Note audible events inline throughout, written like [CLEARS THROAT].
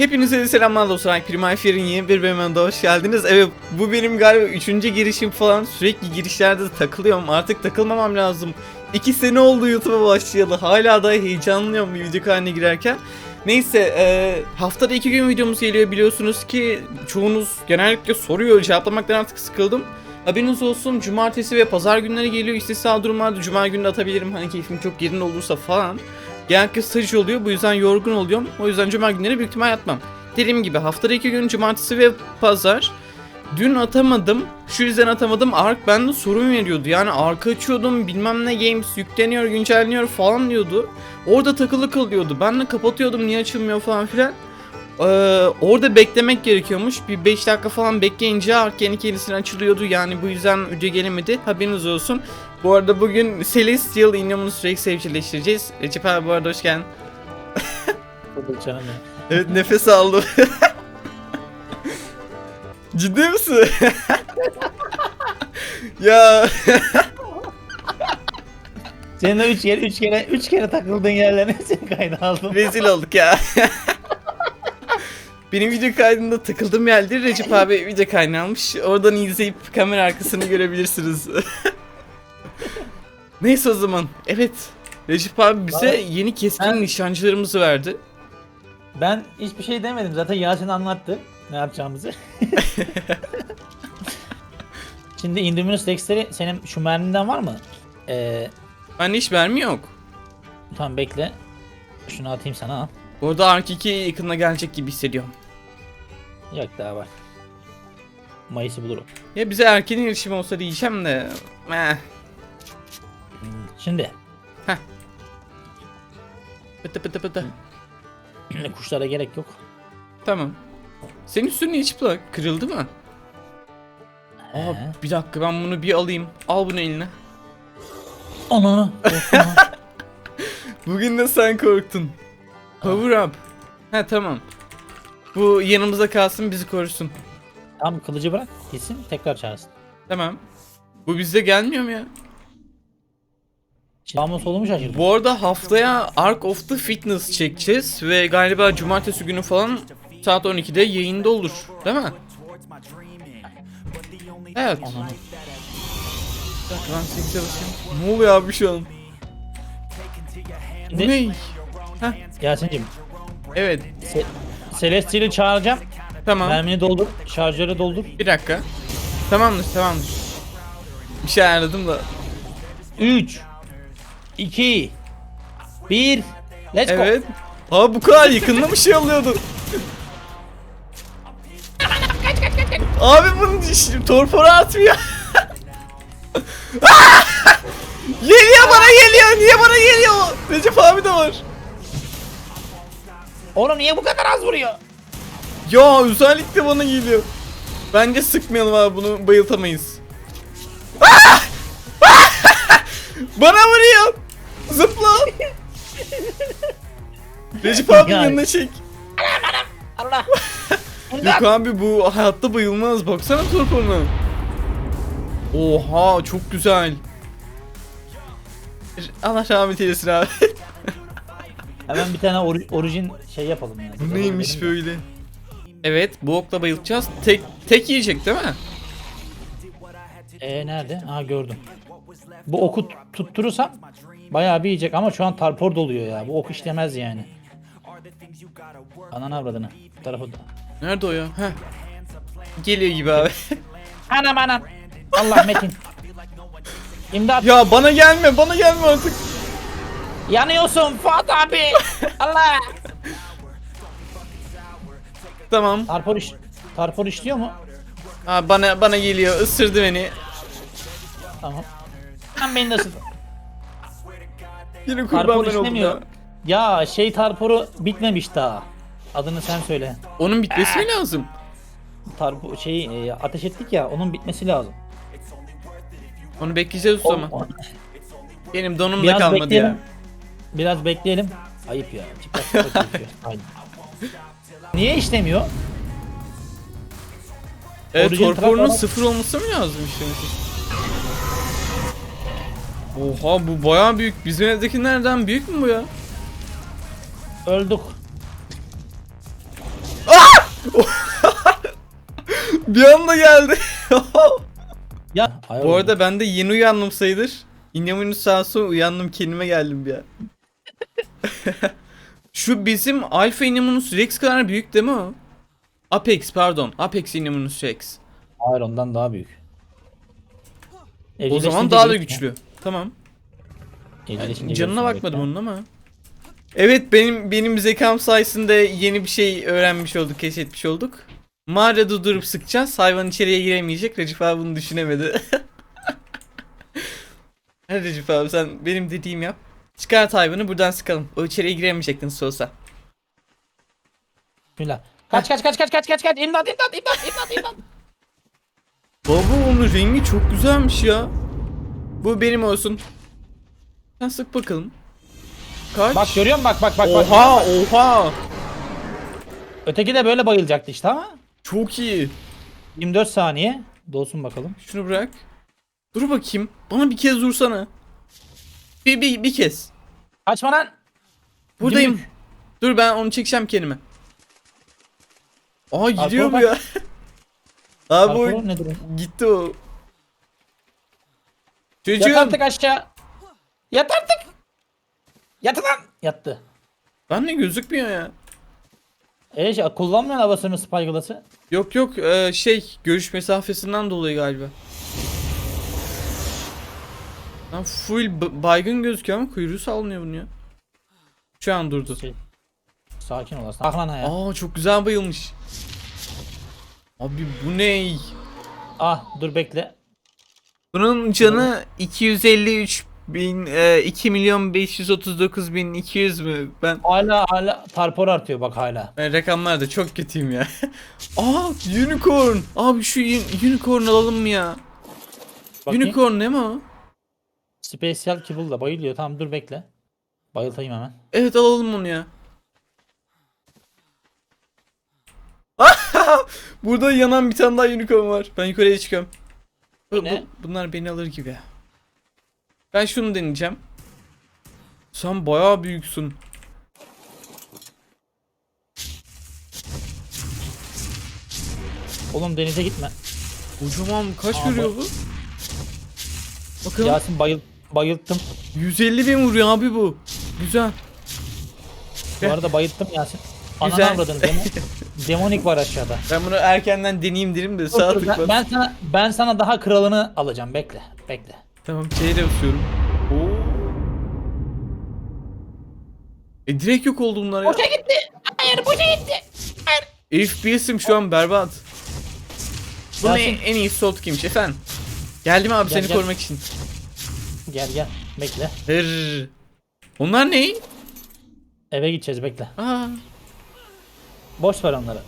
Hepinize selamlar dostlar. Prima Fire'in yeni bir bölümüne hoş geldiniz. Evet bu benim galiba üçüncü girişim falan. Sürekli girişlerde takılıyorum. Artık takılmamam lazım. İki sene oldu YouTube'a başlayalı. Hala da heyecanlıyım bir video haline girerken. Neyse e, haftada iki gün videomuz geliyor biliyorsunuz ki çoğunuz genellikle soruyor cevaplamaktan artık sıkıldım. Haberiniz olsun cumartesi ve pazar günleri geliyor istisna durumlarda cuma günü atabilirim hani keyfim çok yerinde olursa falan. Genellikle staj oluyor bu yüzden yorgun oluyorum. O yüzden cuma günleri büyük ihtimal yatmam. Dediğim gibi haftada iki gün cumartesi ve pazar. Dün atamadım. Şu yüzden atamadım. Ark bende sorun veriyordu. Yani ark açıyordum bilmem ne games yükleniyor güncelleniyor falan diyordu. Orada takılı kalıyordu. Ben de kapatıyordum niye açılmıyor falan filan. Ee, orada beklemek gerekiyormuş. Bir 5 dakika falan bekleyince Ark kendi kendisine açılıyordu. Yani bu yüzden video gelemedi. Haberiniz olsun. Bu arada bugün Celestial Inhumanus Rex evcilleştireceğiz. Recep abi bu arada hoş geldin. Canım. Evet nefes aldım. [LAUGHS] Ciddi misin? [LAUGHS] ya Senin de üç kere, üç kere, üç kere takıldığın yerlerine [LAUGHS] seni kayda aldım. rezil olduk ya. Benim video kaydında takıldığım yerde Recep abi video kaydını almış. Oradan izleyip kamera arkasını görebilirsiniz. Neyse o zaman. Evet. Recep abi bize Vallahi yeni keskin ben- nişancılarımızı verdi. Ben hiçbir şey demedim. Zaten Yasin anlattı ne yapacağımızı. [LAUGHS] Şimdi Indominus Dexter'i senin şu merminden var mı? Ee, Bende hiç mermi yok. tamam bekle. Şunu atayım sana al. Bu arada Ark 2 yakında gelecek gibi hissediyorum. Yok daha var. Mayıs'ı bulurum. Ya bize erken erişim olsa diyeceğim de. Meh. Şimdi Pıtı pıtı pıtı. kuşlara gerek yok. Tamam. Senin üstün niye çıplak? Kırıldı mı? Aa, He. bir dakika ben bunu bir alayım. Al bunu eline. Korkma. [LAUGHS] Bugün de sen korktun. Power up. Ha tamam. Bu yanımızda kalsın bizi korusun. tamam kılıcı bırak. Gitsin tekrar çağırsın. Tamam. Bu bizde gelmiyor mu ya? Sağımı solumu şaşırdım. Bu arada haftaya Ark of the Fitness çekeceğiz ve galiba cumartesi günü falan saat 12'de yayında olur. Değil mi? Evet. Ananı. Bir dakika ben 8'e basayım. Ne oluyor abi şu an? Bu Şimdi ne? Yasin'cim Evet. Se Celestial'i çağıracağım. Tamam. Mermini doldur. Şarjörü doldur. Bir dakika. Tamamdır tamamdır. Bir şey ayarladım da. 3 2 1 Let's go. Evet. Abi bu kadar yakında mı şey alıyordu? Abi bunun dişi torpora atmıyor. [LAUGHS] geliyor bana geliyor. Niye bana geliyor? Recep abi de var. Oğlum niye bu kadar az vuruyor? Ya özellikle bana geliyor. Bence sıkmayalım abi bunu bayıltamayız. Ah! [LAUGHS] bana vuruyor. [LAUGHS] Zıpla. [LAUGHS] Recep abi Yani. yanına çek. Allah. [LAUGHS] Yok abi bu hayatta bayılmaz. Baksana torpona. Oha çok güzel. Allah rahmet eylesin abi. Hemen bir tane ori- orijin şey yapalım ya. bu neymiş böyle? Evet bu okla bayılacağız. Tek tek yiyecek değil mi? Ee nerede? Ha gördüm. Bu oku t- tutturursam bayağı bir yiyecek ama şu an tarpor doluyor ya. Bu ok işlemez yani. Ananı avradını. Bu tarafa da. Nerede o ya? Heh. Geliyor gibi abi. [LAUGHS] Anam anam. Allah Metin. İmdat. ya bana gelme bana gelme artık. Yanıyorsun Fuat abi. Allah. Tamam. Tarpor iş. Tarpor işliyor mu? Ha, bana bana geliyor ısırdı beni. Tamam. Lan beni nasıl? Yine kurban Tarpor ben oldum işlemiyor. ya. Ya şey tarporu bitmemiş daha. Adını sen söyle. Onun bitmesi mi lazım? Tarpo şey e, ateş ettik ya onun bitmesi lazım. Onu bekleyeceğiz o zaman. o- Benim donum da Biraz kalmadı bekleyelim. ya. Biraz bekleyelim. Ayıp ya. Çıplak çıplak [LAUGHS] geziyor. Aynen. Niye işlemiyor? Evet Orijin torporunun sıfır olması mı lazım işte? Oha bu bayağı büyük. Bizim evdekilerden büyük mü bu ya? Öldük. [LAUGHS] bir anda geldi. [LAUGHS] Ya Bu arada ben de yeni uyandım sayılır. İnyamunus sağ olsun uyandım kendime geldim bir an. [LAUGHS] Şu bizim Alpha Inyamunus Rex kadar büyük değil mi o? Apex pardon. Apex Inyamunus Rex. Hayır ondan daha büyük. O zaman daha da büyük mü? Tamam. Evcilleşince Canına bakmadım onun ama. Evet benim benim zekam sayesinde yeni bir şey öğrenmiş olduk, keşfetmiş olduk. Mağarada durup sıkacağız. Hayvan içeriye giremeyecek. Recep abi bunu düşünemedi. [LAUGHS] Hadi Recep abi sen benim dediğim yap. Çıkart hayvanı buradan sıkalım. O içeriye giremeyecek nasıl olsa. Bismillah. Kaç kaç kaç kaç kaç kaç kaç imdat imdat imdat imdat imdat. Baba onun rengi çok güzelmiş ya. Bu benim olsun. Sen sık bakalım. Kaç? Bak görüyor musun bak bak bak. bak. oha oha. Öteki de böyle bayılacaktı işte ama. Çok iyi. 24 saniye. Dolsun bakalım. Şunu bırak. Dur bakayım. Bana bir kez vursana. Bir, bir, bir kez. Kaçma lan. Buradayım. Gümrük. Dur ben onu çekeceğim kendime. Aa gidiyor bu ya. [LAUGHS] Abi o? gitti o. Yat Çocuğum. artık aşağı. Yat artık. Yat lan. Yattı. Ben de gözükmüyor ya. E şey, kullanmıyor havasını spygılası. Yok yok e, şey görüş mesafesinden dolayı galiba. Lan full b- baygın gözüküyor ama kuyruğu sallanıyor bunu ya. Şu an durdu. Şey, sakin ol. Aklana ya. Aa çok güzel bayılmış. Abi bu ne? Ah dur bekle. Bunun canı 253 bin, e, 2 milyon 539 bin 200 mü? Ben, Hala hala tarpor artıyor bak hala. ben rakamlarda çok kötüyüm ya. [LAUGHS] Aa unicorn. Abi şu un- unicorn alalım mı ya? Bakayım. Unicorn ne mi o? Special Kibble da bayılıyor. Tamam dur bekle. Bayıltayım hemen. Evet alalım onu ya. [LAUGHS] Burada yanan bir tane daha unicorn var. Ben yukarıya çıkıyorum. Bu- bunlar beni alır gibi. Ben şunu deneyeceğim. Sen bayağı büyüksün. Oğlum denize gitme. Kocaman kaç Aa, vuruyor bu? Bakalım. Yasin bayıl bayılttım. 150 bin vuruyor abi bu. Güzel. Bu arada bayılttım Yasin. Ananı Güzel. avradın. Demo, [LAUGHS] demonik var aşağıda. Ben bunu erkenden deneyeyim dedim de sağ Dur, dur, ben, tıkla. ben sana ben sana daha kralını alacağım. Bekle. Bekle. Tamam C'ye basıyorum. Oo. E direkt yok oldu bunlar ya. Boşa gitti. Hayır boşa gitti. Hayır. FPS'im şu an berbat. Bunun Yasin. en, en iyi sol kimmiş efendim? Geldim abi Gel, seni gel. korumak için. Gel gel. Bekle. Hırr. Onlar ne? Eve gideceğiz bekle. Aa, Boş ver onları.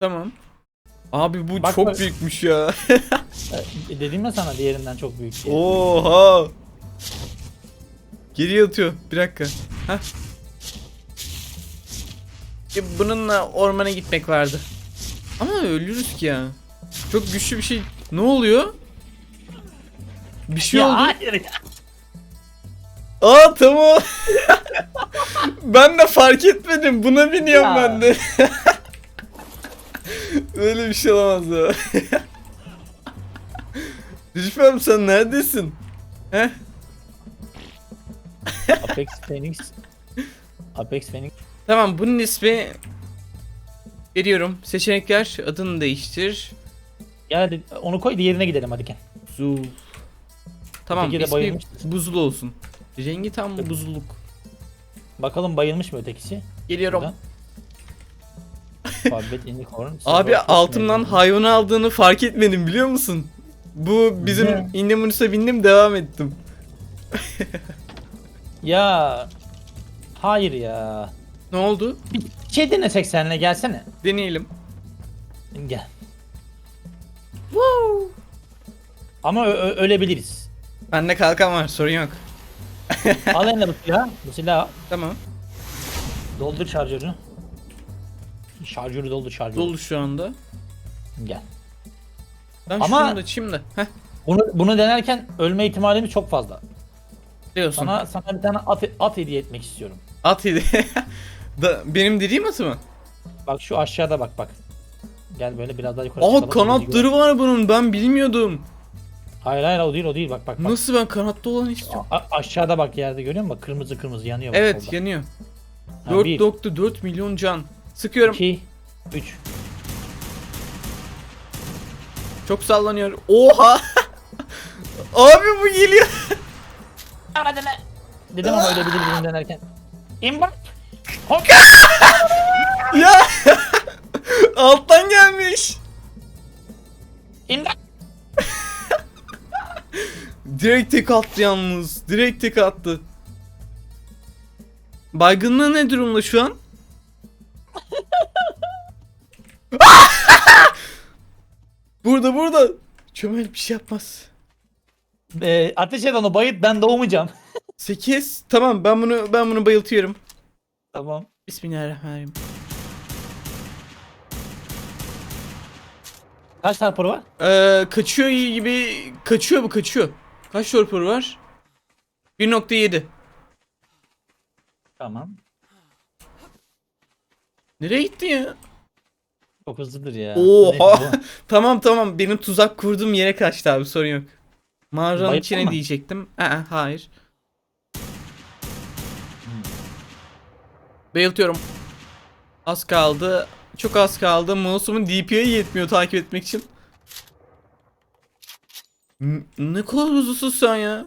tamam. Abi bu Bak çok büyükmüş ya. Ee, [LAUGHS] dedim ya sana diğerinden çok büyük diye. Oha. Geriye atıyor. Bir dakika. Heh. E, bununla ormana gitmek vardı. Ama ölürüz ki ya. Çok güçlü bir şey. Ne oluyor? Bir şey ya oldu. hayır ya. Aa tamam. [LAUGHS] ben de fark etmedim. Buna biniyorum Ya. ben de. [LAUGHS] Öyle bir şey olamaz ya. [LAUGHS] Rüfem sen neredesin? Heh? Apex Phoenix. Apex Phoenix. Tamam bunun ismi veriyorum. Seçenekler adını değiştir. Gel hadi onu koy diğerine gidelim hadi gel. Buzul. Tamam ismi buzul olsun. Rengi tam bu buzuluk. Bakalım bayılmış mı ötekisi? Geliyorum. Buradan. Muhabbet Unicorn. [LAUGHS] Abi altımdan hayvanı aldığını fark etmedim biliyor musun? Bu bizim Ne? Indominus'a bindim devam ettim. [LAUGHS] Ya. Hayır ya. Ne oldu? Bir şey denesek seninle gelsene. Deneyelim. Gel. Ama ö- ö- ölebiliriz. Bende kalkan var sorun yok. [LAUGHS] Al eline bu silahı. Bu silahı al. Tamam. Doldur şarjörünü. Şarjörü doldur şarjörü. Dolu şu anda. Gel. Ben Ama- şunu da da. Heh. Bunu bunu denerken ölme ihtimalimiz çok fazla. Diyorsun. Sana sana bir tane at, at hediye etmek istiyorum. At yedi. [LAUGHS] da, benim dediğim atı mı? Bak şu aşağıda bak bak. Gel böyle biraz daha yukarı Aa çıkalım. kanatları var bunun ben bilmiyordum. Hayır hayır o değil o değil bak bak bak. Nasıl ben kanatlı olanı istiyorum? A- aşağıda bak yerde görüyor musun? Bak kırmızı kırmızı yanıyor. bak Evet solda. yanıyor. Ha, 4.4 milyon can. Sıkıyorum. 2 3 Çok sallanıyor. Oha! [LAUGHS] Abi bu geliyor. Dedim ama öyle bilir bilim denerken. İmbat. Hop. ya! [LAUGHS] Alttan gelmiş. İmdat. Direkt tek attı yalnız. Direkt tek attı. Baygınlığı ne durumda şu an? [LAUGHS] burada burada. Çömel bir şey yapmaz. Ee, ateş et onu bayıt ben doğmayacağım. [LAUGHS] 8. Tamam ben bunu ben bunu bayıltıyorum. tamam. Bismillahirrahmanirrahim. Kaç tarporu var? Ee, kaçıyor iyi gibi. Kaçıyor bu kaçıyor. Kaç torpor var? 1.7. Tamam. Nereye gitti ya? Çok hızlıdır ya. Oha. [LAUGHS] Tamam tamam benim tuzak kurduğum yere kaçtı abi sorun yok. Mağaranın içine mı? diyecektim. Aa, hayır. Bayıltıyorum. Az kaldı. Çok az kaldı. Mouse'umun DPI yetmiyor takip etmek için. Ne kadar hızlısın sen ya.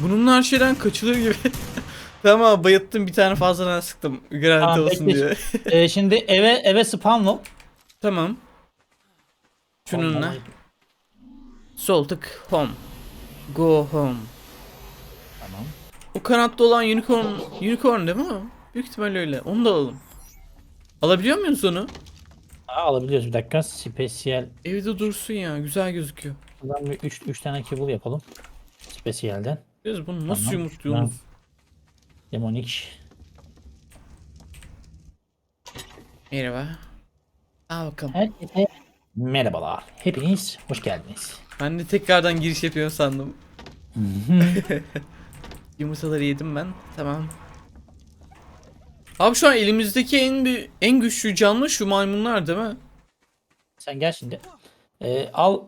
Bununla her şeyden kaçılır gibi. [LAUGHS] tamam abi, bayılttım bir tane fazladan sıktım. Garanti Tamam, olsun bekle. diye. [LAUGHS] Ee, şimdi eve eve spam ol. tamam. Şununla. Sol tık home. Go home. Tamam. O kanatlı olan unicorn, unicorn değil mi o? Büyük ihtimalle öyle. Onu da alalım. Alabiliyor muyuz onu? Aa, alabiliyoruz bir dakika. Spesiyel. Evde dursun ya. Güzel gözüküyor. Buradan bir 3 3 tane kibble yapalım. Spesiyelden. Biz bunu nasıl Tamam. yumurtluyoruz? Demonik. Merhaba. Al bakalım. Herkese merhabalar. Hepiniz hoş geldiniz. Ben de tekrardan giriş yapıyor sandım. [LAUGHS] Yumurtaları yedim ben. Tamam. Abi şu an elimizdeki en en güçlü canlı şu maymunlar değil mi? Sen gel şimdi. Ee, al.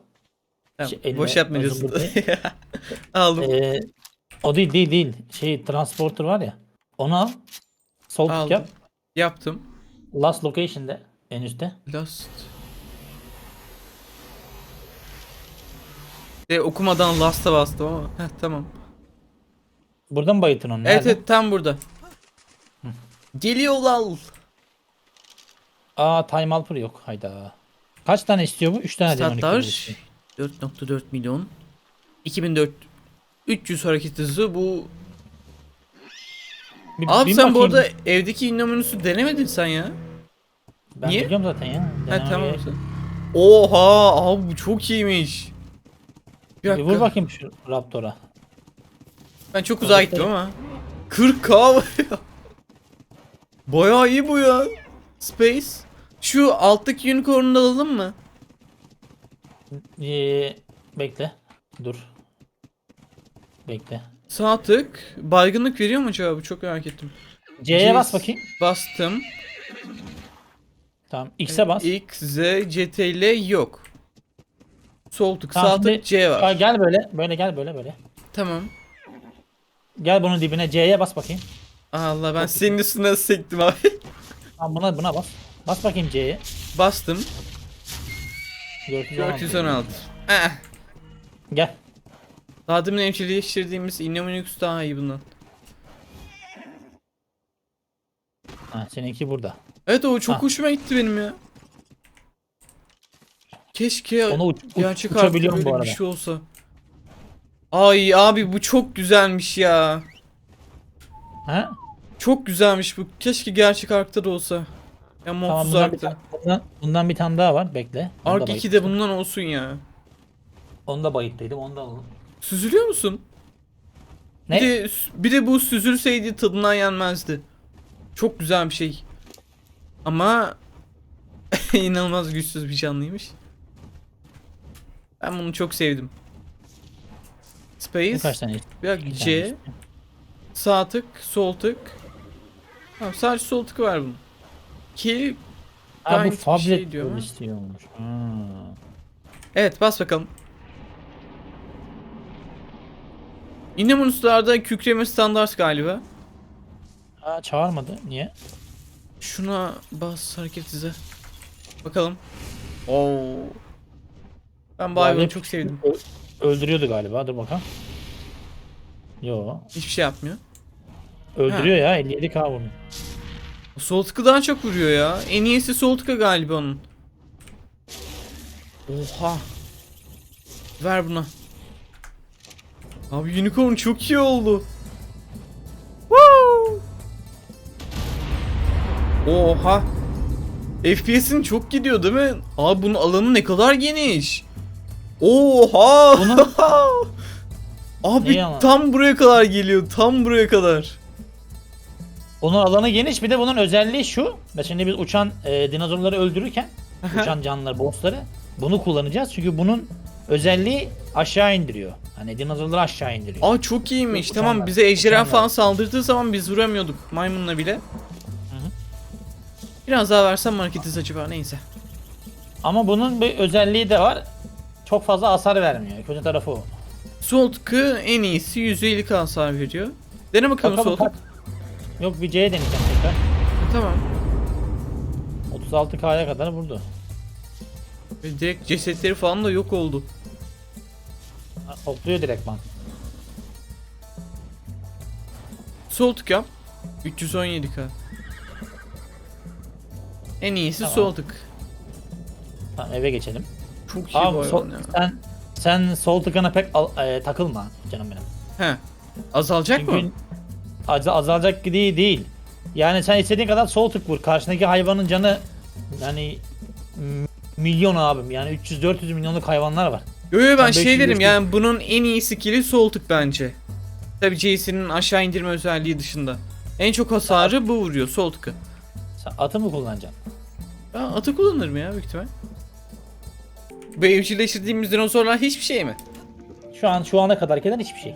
Tamam, Şey, boş buradayım. [LAUGHS] Aldım. Ee, o değil değil değil. Şey transporter var ya. Onu al. Sol Aldım. yap. Yaptım. Last location'de en üstte. Lost. De okumadan Last'a bastım ama. Heh, tamam. Buradan bayıtın onu. Evet Nerede? evet tam burada. Geliyorlar. Aa time alper yok. Hayda. Kaç tane istiyor bu? 3 tane kibble istiyor. 4.4 milyon. 2004 300 hareket hızı bu. Bir- Abi bir sen bu bakayım. arada evdeki innominus'u denemedin sen ya. Ben Niye? biliyorum zaten ya. Ha Denemeye tamam. gerek yok. Oha abi bu çok iyiymiş. Bir Bir vur bakayım şu Raptor'a. Ben çok uzağa gittim ama. 40k Bayağı iyi bu ya. Space. Şu alttaki unicorn'u da alalım mı? Ee, bekle. Dur. Bekle. Sağ tık. Baygınlık veriyor mu acaba? Çok merak ettim. C'ye bas bakayım. Bastım. Tamam. X'e bas. X, Z, CTRL yok. Sol tık, Tamam, sağ şimdi- tık, C Aa, var. gel böyle. Böyle gel böyle böyle. Tamam. Gel bunun dibine C'ye bas bakayım. Allah ben senin üstüne sektim abi. Tamam buna buna bas. Bas bakayım C'ye. Bastım. 416. 416. Eh. Gel. Daha demin evcilleştirdiğimiz Innominux daha iyi bundan. Ha, seninki burada. Evet o çok Ha. hoşuma gitti benim ya. Keşke Onu uç, uç, gerçek artık uçabiliyorum bu böyle arada. bir şey olsa. Ay abi bu çok güzelmiş ya. Ha? Çok güzelmiş bu. Keşke gerçek arkta da olsa. Ya Tamam modsuz bundan bir, arkta. tane- bundan, bundan bir tane daha var. Bekle. Da Ark 2'de bayıttım. bundan olsun ya. Onu da bayıttıydım. Onu da alalım. Süzülüyor musun? Ne? Bir de, bir de bu süzülseydi tadından yenmezdi. Çok güzel bir şey. Ama [LAUGHS] inanılmaz güçsüz bir canlıymış. Ben bunu çok sevdim. Bu Space. kaç tane? Bir dakika, Bir C. Sağ tık, sol tık. Tamam, sadece sol tık var bunun. ki Ha bu fablet şey diyor istiyormuş. Ha. Evet bas bakalım. Innemunus'larda kükreme standart galiba. ha çağırmadı. Niye? Şuna bas hareket hızı. Bakalım. Oo. Ben Fablet çok sevdim. ö- Öldürüyordu galiba. Dur bakalım. Yo. Hiçbir şey yapmıyor. Öldürüyor ya 57k vurmuş. Sol tıkı daha çok vuruyor ya. En iyisi sol tıkı galiba onun. Oha. Ver buna. Abi unicorn çok iyi oldu. Woo! Oha. FPS'in çok gidiyor değil mi? Abi bunun alanı ne kadar geniş. Oha. Bunun- [LAUGHS] Abi Neyi ama? tam buraya kadar geliyor. Tam buraya kadar. Bunun alanı geniş bir de bunun özelliği şu. Mesela şimdi biz uçan e, dinozorları öldürürken uçan canlıları, bossları bunu kullanacağız. Çünkü bunun özelliği aşağı indiriyor. Hani dinozorları aşağı indiriyor. Aa çok iyiymiş. Yok, tamam uçanlar. bize ejderha Uçanlar. falan saldırdığı zaman biz vuramıyorduk maymunla bile. Biraz daha versem marketiz acaba neyse. Ama bunun bir özelliği de var. Çok fazla hasar vermiyor. Kötü tarafı o. Sol tıkı en iyisi 150 hasar veriyor. Dene bakalım, Bakalım sol kaç- tık. Yok bir C'ye deneyeceğim tekrar. Tamam. 36K'ya kadar vurdu. Ve direkt cesetleri falan da yok oldu. Ha, Topluyor direktman. Sol tık yap. 317k. En iyisi Tamam. sol tık. Tamam eve geçelim. Çok iyi Abi bu sol, hayvan ya. sen sen sol tıkana pek al- e, takılma canım benim. He. Azalacak Çünkü mı? Az, azalacak değil değil. Yani sen istediğin kadar sol tık vur. Karşındaki hayvanın canı yani milyon abim. Yani 300-400 milyonluk hayvanlar var. Yo yo ben Ben şey 500 derim yani bunun en iyi skill'i sol tık bence. Tabi JC'nin aşağı indirme özelliği dışında. En çok hasarı bu vuruyor sol tıkı. Sen atı mı kullanacaksın? Ben atı kullanırım ya büyük ihtimal. Bu evcilleştirdiğimiz dinozorlar hiçbir şey mi? Şu an şu ana kadar gelen hiçbir şey.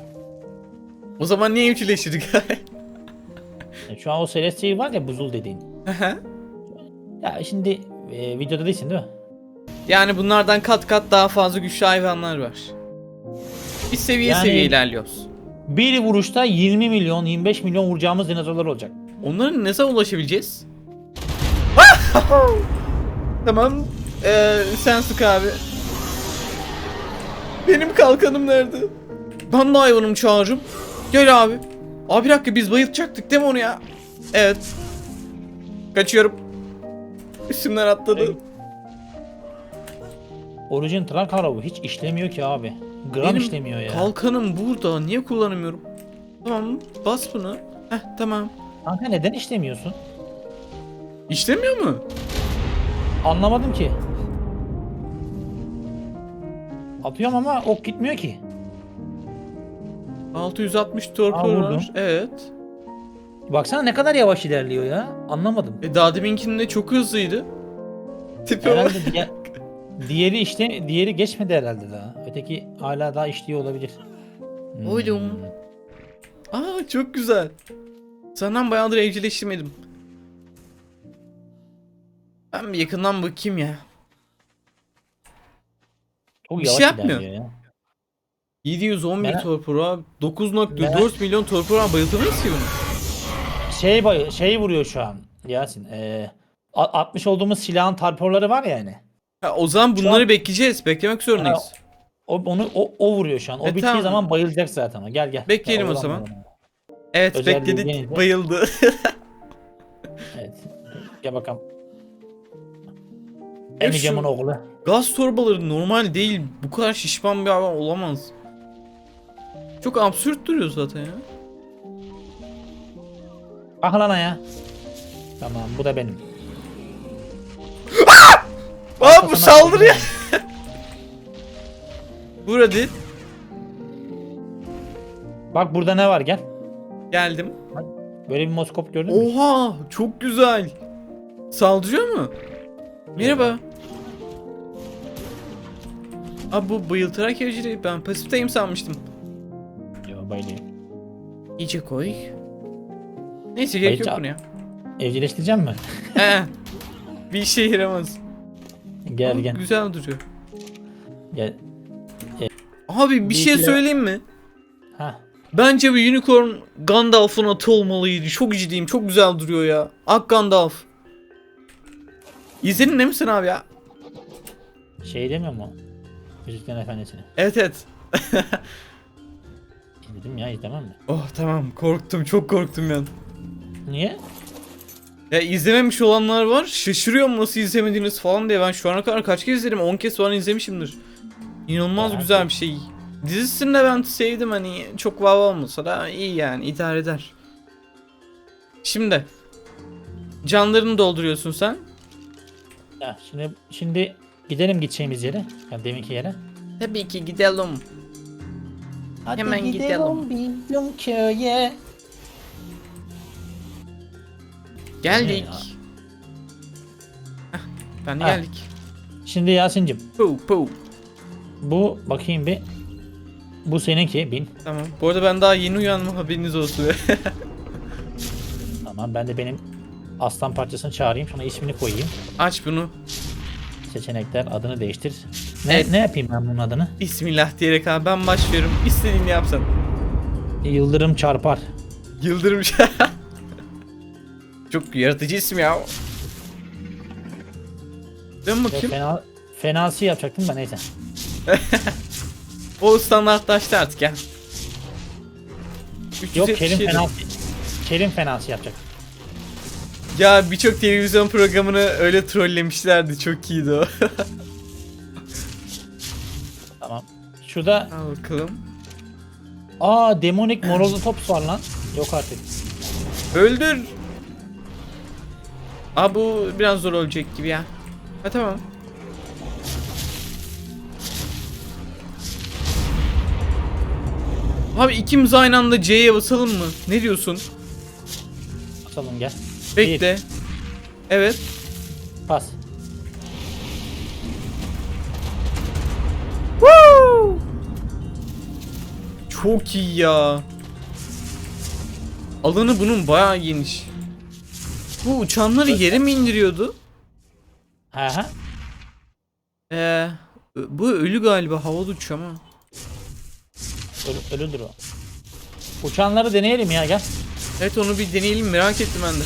O zaman niye? [LAUGHS] Yani şu an o Celestial var ya buzul dediğin. Ya şimdi e, videoda değilsin değil mi? yani bunlardan kat kat daha fazla güçlü hayvanlar var. Biz seviye Yani- seviye ilerliyoruz. Bir vuruşta 20 milyon 25 milyon vuracağımız dinozorlar olacak. Onların ne zaman ulaşabileceğiz? [LAUGHS] tamam. Ee, sen sık abi. Benim kalkanım nerede? Ben de hayvanım çağırırım. Gel abi. Abi bir dakika biz bayıltacaktık değil mi onu ya? Evet. Kaçıyorum. Üstümden atladı. Origin Truck Arrow hiç işlemiyor ki abi. Gram Benim işlemiyor ya. Kalkanım burada. Niye kullanamıyorum? Tamam bas bunu. Heh tamam. Kanka neden işlemiyorsun? İşlemiyor mu? Anlamadım ki. Atıyorum ama ok gitmiyor ki. 660 torpor Aa, vurdum. var. Evet. Baksana ne kadar yavaş ilerliyor ya. Anlamadım. E daha deminkinde çok hızlıydı. Bak. Herhalde diğer, diğeri işte diğeri geçmedi herhalde daha. Öteki hala daha işliyor olabilir. Hmm. Oğlum. Aa çok güzel. Senden bayağıdır evcilleştirmedim. Ben bir yakından bakayım ya. Çok Bir yavaş şey yapmıyor. ilerliyor ya. 711 Merak- torpor abi. 9.4 Merak- milyon torpor abi bayıltamayız ki bunu. Şey bay- şey vuruyor şu an Yasin. Ee, a- 60 olduğumuz silahın tarporları var ya hani. Ha, o zaman bunları an- bekleyeceğiz. Beklemek zorundayız. O onu o, o vuruyor şu an. O E, bittiği tamam. zaman bayılacak zaten. Gel gel. Bekleyelim Gel, o zaman. oyalanma. Evet özelliği bekledik. gelince- Bayıldı. [LAUGHS] Evet. Gel bakalım. Ya Emicemin şu- oğlu. Gaz torbaları normal değil. Bu kadar şişman bir hayvan olamaz. Çok absürt duruyor zaten ya. Bak lan ya. Tamam bu da benim. Aa bu saldırıyor. bakıyorum. [LAUGHS] Burada Bak burada ne var gel. geldim. Böyle bir moskop gördün mü? Oha çok güzel. Saldırıyor mu? Merhaba. Abi bu bayıltarak evcili. Ben pasifteyim sanmıştım. Bayılıyor. İyice koy. Neyse gerek yok Bayılca- buna ya. Evcilleştireceğim mi? [LAUGHS] He. bir işe yaramaz. Gel Ama gel. Güzel duruyor. Gel. Abi bir Bir şey kilo- söyleyeyim mi? Ha. Bence bu unicorn Gandalf'ın atı olmalıydı. Çok ciddiyim. Çok güzel duruyor ya. Ak Gandalf. İzledin değil misin abi ya? Şey demiyor mu? Yüzüklerin Efendisi'ni. Evet evet. [LAUGHS] İzledim ya izlemem mi? Oh tamam korktum çok korktum ben. Niye? Ya izlememiş olanlar var. Şaşırıyorum nasıl izlemediniz falan diye. Ben şu ana kadar kaç kez izledim? 10 kez falan izlemişimdir. İnanılmaz Ya, güzel bir şey. Dizisini de ben sevdim hani çok vav olmasa da iyi yani idare eder. Şimdi canlarını dolduruyorsun sen. Ya şimdi şimdi gidelim gideceğimiz yere. Yani deminki yere. Tabii ki gidelim. Hadi Hemen gidelim. bizim köye. Geldik. Ya? Heh, ben de Ha. geldik. Şimdi Yasin'cim Poo poo. bu bakayım bir. Bu seninki bin. Tamam. Bu arada ben daha yeni uyandım haberiniz olsun. [LAUGHS] Tamam ben de benim aslan parçasını çağırayım. Şuna ismini koyayım. Aç bunu. Seçenekler adını değiştir. Ne, Evet. ne yapayım ben bunun adını? Bismillah diyerek abi ben başlıyorum. İstediğini yapsan. Yıldırım çarpar. Yıldırım [LAUGHS] Çok yaratıcı isim ya. Dön Ya bakayım. Fena, fenası yapacaktım da neyse. [LAUGHS] O standartlaştı artık ya. Yok 377. Kerim fenası. Kerim fenası yapacak. Ya birçok televizyon programını öyle trollemişlerdi. Çok iyiydi o. [LAUGHS] Şurada Al bakalım. aa demonik Morozotopus var lan. Yok artık. Öldür. Aa bu biraz zor olacak gibi ya. Ha tamam. Abi ikimiz aynı anda C'ye basalım mı? Ne diyorsun? Basalım gel. Bekle. Evet. Pas. Çok iyi ya. Alanı bunun bayağı geniş. Bu uçanları yere mi indiriyordu? Ha ha. Ee, bu ölü galiba havada uçuyor ama. Ölü, ölüdür o. Uçanları deneyelim ya gel. Evet onu bir deneyelim merak ettim ben de.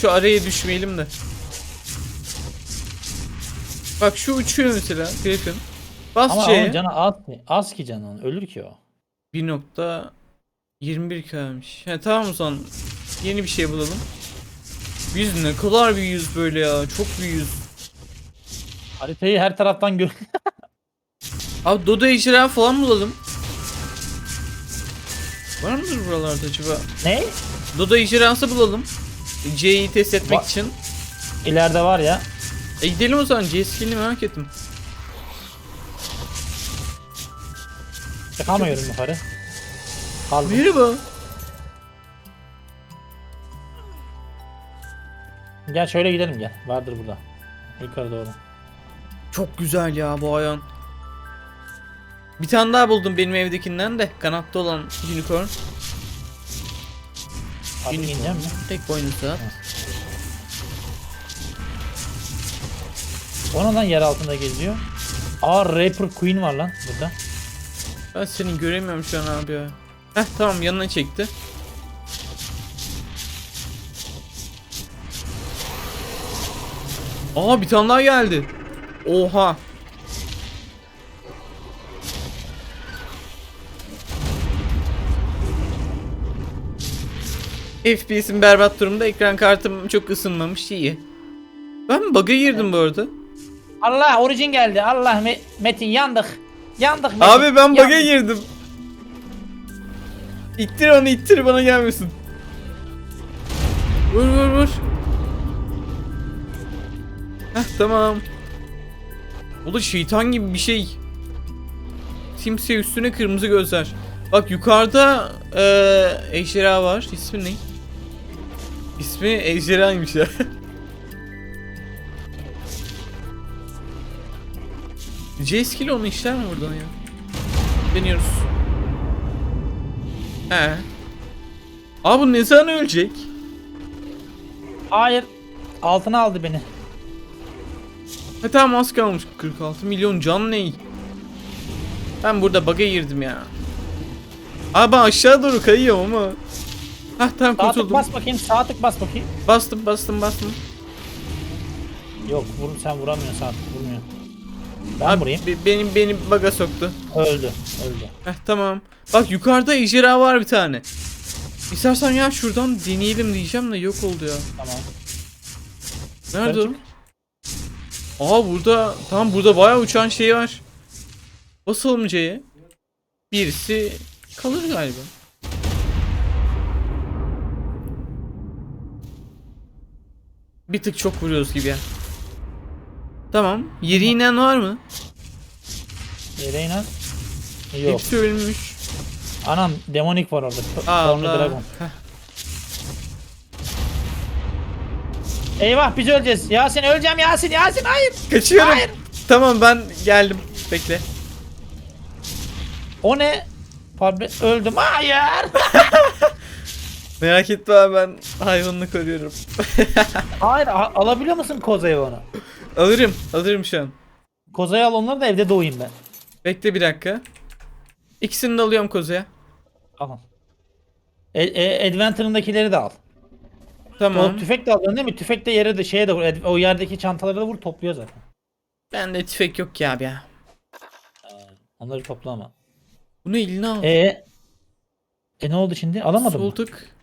Şu araya düşmeyelim de. Bak şu uçuyor mesela Griffin. Bas Ama C'ye. onun canı az, az ki canı onun. Ölür ki o. 1.21 kalmış. Ha, tamam o zaman yeni bir şey bulalım. Yüz ne kadar bir yüz böyle ya çok bir yüz. Haritayı her taraftan gör. [LAUGHS] Abi Dodo ejderha falan bulalım. Var mıdır buralarda acaba? ne? Dodo ejderhası bulalım. C'yi test etmek Va- için. İleride var ya. E gidelim o zaman C skillini merak ettim. Çıkamıyorum yukarı. Kaldım. Merhaba. Gel şöyle gidelim gel. Vardır burada. Yukarı doğru. Çok güzel ya bu ayağın. Bir tane daha buldum benim evdekinden de kanatlı olan unicorn. Abi ineceğim mi? Tek boynuzlu at. Ona lan yer altında geziyor. Aa Rapper Queen var lan burada. Ben seni göremiyorum şu an abi ya. Heh tamam yanına çekti. Aa bir tane daha geldi. Oha. FPS'im berbat durumda. Ekran kartım çok ısınmamış. iyi. Ben bug'a girdim bu arada. Allah origin geldi. Allah Me- Metin yandık. Yandık Metin. Abi ben bug'a Yandık. girdim. İttir onu ittir bana gelmesin. Vur vur vur. Heh tamam. O da şeytan gibi bir şey. Simsiyah üstüne kırmızı gözler. Bak yukarıda eee ejderha var. İsmi ne? İsmi ejderhaymış ya. [LAUGHS] C skill onu işler mi buradan ya? Deniyoruz. He. Abi bu ne zaman ölecek? Hayır. Altına aldı beni. Ha tamam az kalmış. 46 milyon can ne? Ben burada bug'a girdim ya. Abi ben aşağı doğru kayıyorum ama. Hah tamam Sağ tık kurtuldum. bas bakayım. Sağ tık bas bakayım. Bastım bastım bastım. Yok vur, sen vuramıyorsun sağ tık vurmuyor. Ben be- benim beni bug'a soktu. Öldü. Öldü. Heh tamam. Bak yukarıda ejderha var bir tane. İstersen ya şuradan deneyelim diyeceğim de yok oldu ya. Tamam. Nerede o? Aa burada tam burada bayağı uçan şey var. Basalım C'ye. Birisi kalır galiba. Bir tık çok vuruyoruz gibi ya. Tamam. Yeri inen var mı? Yere inen. Yok. Hepsi ölmüş. Anam demonik var orada. Allah. Dragon. Heh. Eyvah biz öleceğiz. Yasin öleceğim Yasin Yasin hayır. Kaçıyorum. Hayır. Tamam ben geldim. Bekle. O ne? Pardon öldüm. Hayır. [LAUGHS] Merak etme ben hayvanını koruyorum. [LAUGHS] hayır alabiliyor musun kozayı onu? Alırım. Alırım şu an. Kozayı al onları da evde doğayım ben. Bekle bir dakika. İkisini de alıyorum kozaya. Al. E, e, Adventure'ındakileri de al. Tamam. O tüfek de alıyorsun değil mi? Tüfek de yere de şeye de vur. O yerdeki çantaları da vur topluyor zaten. Bende tüfek yok ki abi ya. Onları topla ama. Bunu eline al. E, e ne oldu şimdi? Alamadım Sol mı? tık.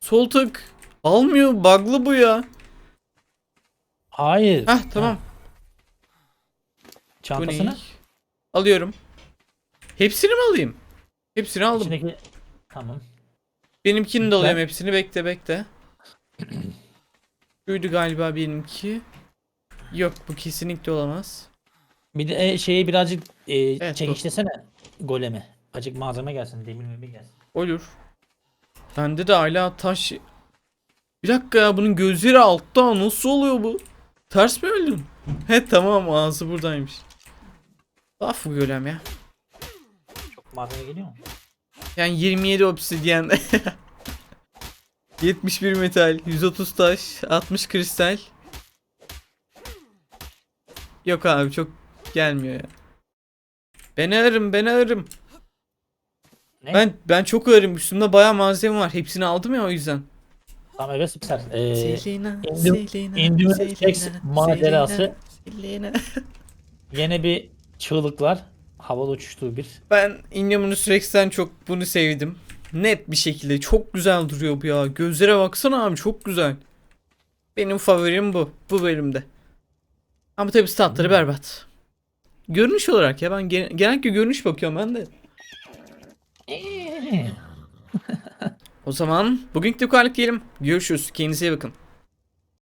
Sol tık. Almıyor. Bug'lı bu ya. Hayır. Hah tamam. Çantasını. ne? Alıyorum. Hepsini mi alayım? Hepsini aldım. İçindeki... Tamam. Benimkini de alıyorum hepsini. Bekle bekle. [CLEARS THROAT] Şuydu galiba benimki. Yok bu kesinlikle olamaz. Bir de e, şeyi birazcık e, Evet, çekişlesene golemi. Acık malzeme gelsin, demir mi gelsin. Olur. Bende de hala taş... Bir dakika ya bunun gözleri altta nasıl oluyor bu? Ters mi öldün? He tamam ağzı buradaymış. Laf mı golem ya? Çok malzeme geliyor mu? Yani 27 obsidyen. [LAUGHS] 71 metal, 130 taş, 60 kristal. Yok abi çok gelmiyor ya. Ben ağırım, ben ağırım. Ne? Ben ben çok ağırım. Üstümde bayağı malzeme var. Hepsini aldım ya o yüzden. Tamam evet süper. Ee, Selena, Indim- Selena, Selena, Sex macerası. Selena. [LAUGHS] yine bir çığlıklar. Havada uçuştuğu bir. Ben Indominus Rex'ten çok bunu sevdim. Net bir şekilde çok güzel duruyor bu ya. Gözlere baksana abi çok güzel. Benim favorim bu. Bu bölümde. Ama tabii statları berbat. Görünüş olarak ya ben gen- genellikle görünüş bakıyorum ben de. [LAUGHS] O zaman bugünkü bu kadar diyelim. Görüşürüz. Kendinize iyi bakın.